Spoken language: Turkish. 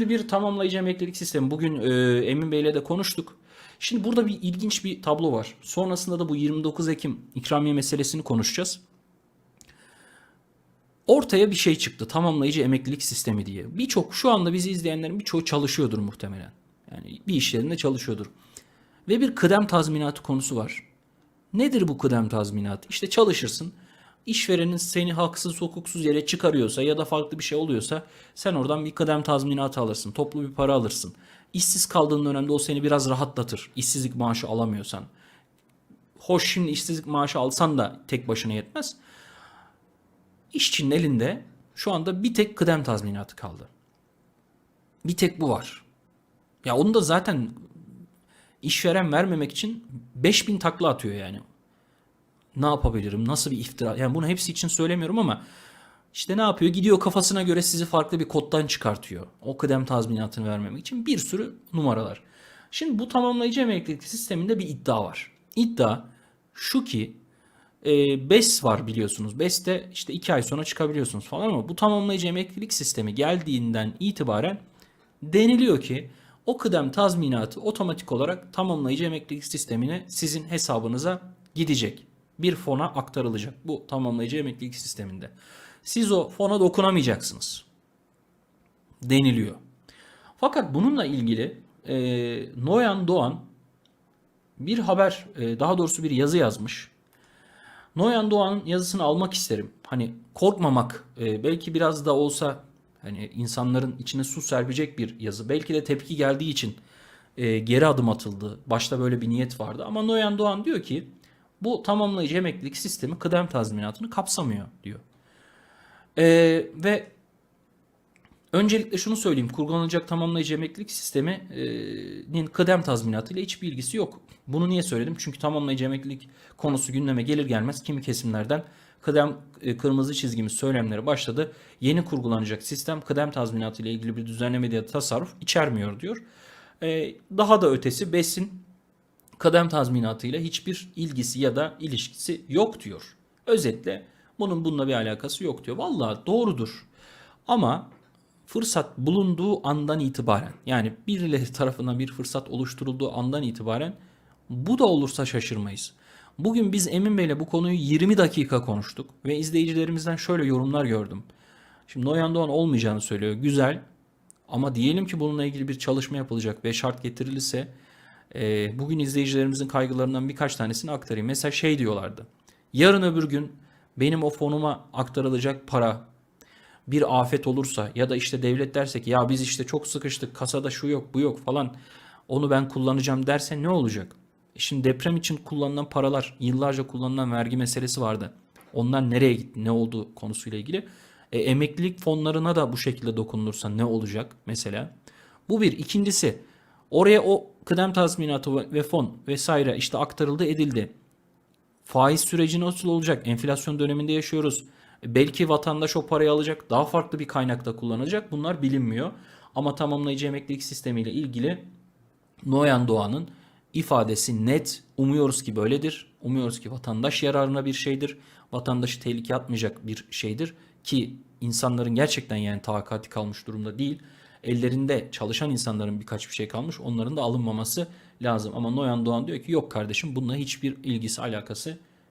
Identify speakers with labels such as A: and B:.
A: Şimdi bir tamamlayıcı emeklilik sistemi. Bugün e, Emin Bey'le de konuştuk. Şimdi burada bir ilginç bir tablo var. Sonrasında da bu 29 Ekim ikramiye meselesini konuşacağız. Ortaya bir şey çıktı. Tamamlayıcı emeklilik sistemi diye. Birçok şu anda bizi izleyenlerin birçoğu çalışıyordur muhtemelen. Yani bir iş yerinde çalışıyordur. Ve bir kıdem tazminatı konusu var. Nedir bu kıdem tazminatı? İşte çalışırsın. İşverenin seni haksız hukuksuz yere çıkarıyorsa ya da farklı bir şey oluyorsa sen oradan bir kıdem tazminatı alırsın. Toplu bir para alırsın. İşsiz kaldığın dönemde o seni biraz rahatlatır. İşsizlik maaşı alamıyorsan. Hoş şimdi işsizlik maaşı alsan da tek başına yetmez. İşçinin elinde şu anda bir tek kıdem tazminatı kaldı. Bir tek bu var. Ya onu da zaten işveren vermemek için 5000 takla atıyor yani. Ne yapabilirim? Nasıl bir iftira? Yani bunu hepsi için söylemiyorum ama işte ne yapıyor? Gidiyor kafasına göre sizi farklı bir koddan çıkartıyor. O kıdem tazminatını vermemek için bir sürü numaralar. Şimdi bu tamamlayıcı emeklilik sisteminde bir iddia var. İddia şu ki e, BES var biliyorsunuz. BES'te işte 2 ay sonra çıkabiliyorsunuz falan ama bu tamamlayıcı emeklilik sistemi geldiğinden itibaren deniliyor ki o kıdem tazminatı otomatik olarak tamamlayıcı emeklilik sistemine sizin hesabınıza gidecek. Bir fona aktarılacak bu tamamlayıcı emeklilik sisteminde. Siz o fona dokunamayacaksınız deniliyor. Fakat bununla ilgili e, Noyan Doğan bir haber, e, daha doğrusu bir yazı yazmış. Noyan Doğan'ın yazısını almak isterim. Hani korkmamak, e, belki biraz da olsa hani insanların içine su serpecek bir yazı. Belki de tepki geldiği için e, geri adım atıldı. Başta böyle bir niyet vardı. Ama Noyan Doğan diyor ki bu tamamlayıcı emeklilik sistemi kıdem tazminatını kapsamıyor diyor. E, ve öncelikle şunu söyleyeyim. Kurgulanacak tamamlayıcı emeklilik sisteminin kıdem tazminatı ile hiçbir ilgisi yok. Bunu niye söyledim? Çünkü tamamlayıcı emeklilik konusu gündeme gelir gelmez kimi kesimlerden kıdem e, kırmızı çizgimiz söylemleri başladı. Yeni kurgulanacak sistem kıdem tazminatı ile ilgili bir düzenleme da tasarruf içermiyor diyor. E, daha da ötesi BES'in kıdem tazminatı ile hiçbir ilgisi ya da ilişkisi yok diyor. Özetle bunun bununla bir alakası yok diyor. Vallahi doğrudur. Ama fırsat bulunduğu andan itibaren yani birileri tarafından bir fırsat oluşturulduğu andan itibaren bu da olursa şaşırmayız. Bugün biz Emin Bey'le bu konuyu 20 dakika konuştuk ve izleyicilerimizden şöyle yorumlar gördüm. Şimdi Noyan Doğan olmayacağını söylüyor. Güzel ama diyelim ki bununla ilgili bir çalışma yapılacak ve şart getirilirse e, bugün izleyicilerimizin kaygılarından birkaç tanesini aktarayım. Mesela şey diyorlardı. Yarın öbür gün benim o fonuma aktarılacak para bir afet olursa ya da işte devlet derse ki ya biz işte çok sıkıştık kasada şu yok bu yok falan onu ben kullanacağım derse ne olacak? E Şimdi deprem için kullanılan paralar yıllarca kullanılan vergi meselesi vardı. Onlar nereye gitti ne oldu konusuyla ilgili. E, emeklilik fonlarına da bu şekilde dokunulursa ne olacak mesela? Bu bir. İkincisi oraya o kıdem tazminatı ve fon vesaire işte aktarıldı edildi. Faiz süreci nasıl olacak? Enflasyon döneminde yaşıyoruz. Belki vatandaş o parayı alacak, daha farklı bir kaynakta kullanacak. Bunlar bilinmiyor. Ama tamamlayıcı emeklilik sistemiyle ilgili Noyan Doğan'ın ifadesi net. Umuyoruz ki böyledir. Umuyoruz ki vatandaş yararına bir şeydir. Vatandaşı tehlikeye atmayacak bir şeydir. Ki insanların gerçekten yani takati kalmış durumda değil. Ellerinde çalışan insanların birkaç bir şey kalmış. Onların da alınmaması lazım. Ama Noyan Doğan diyor ki yok kardeşim bununla hiçbir ilgisi alakası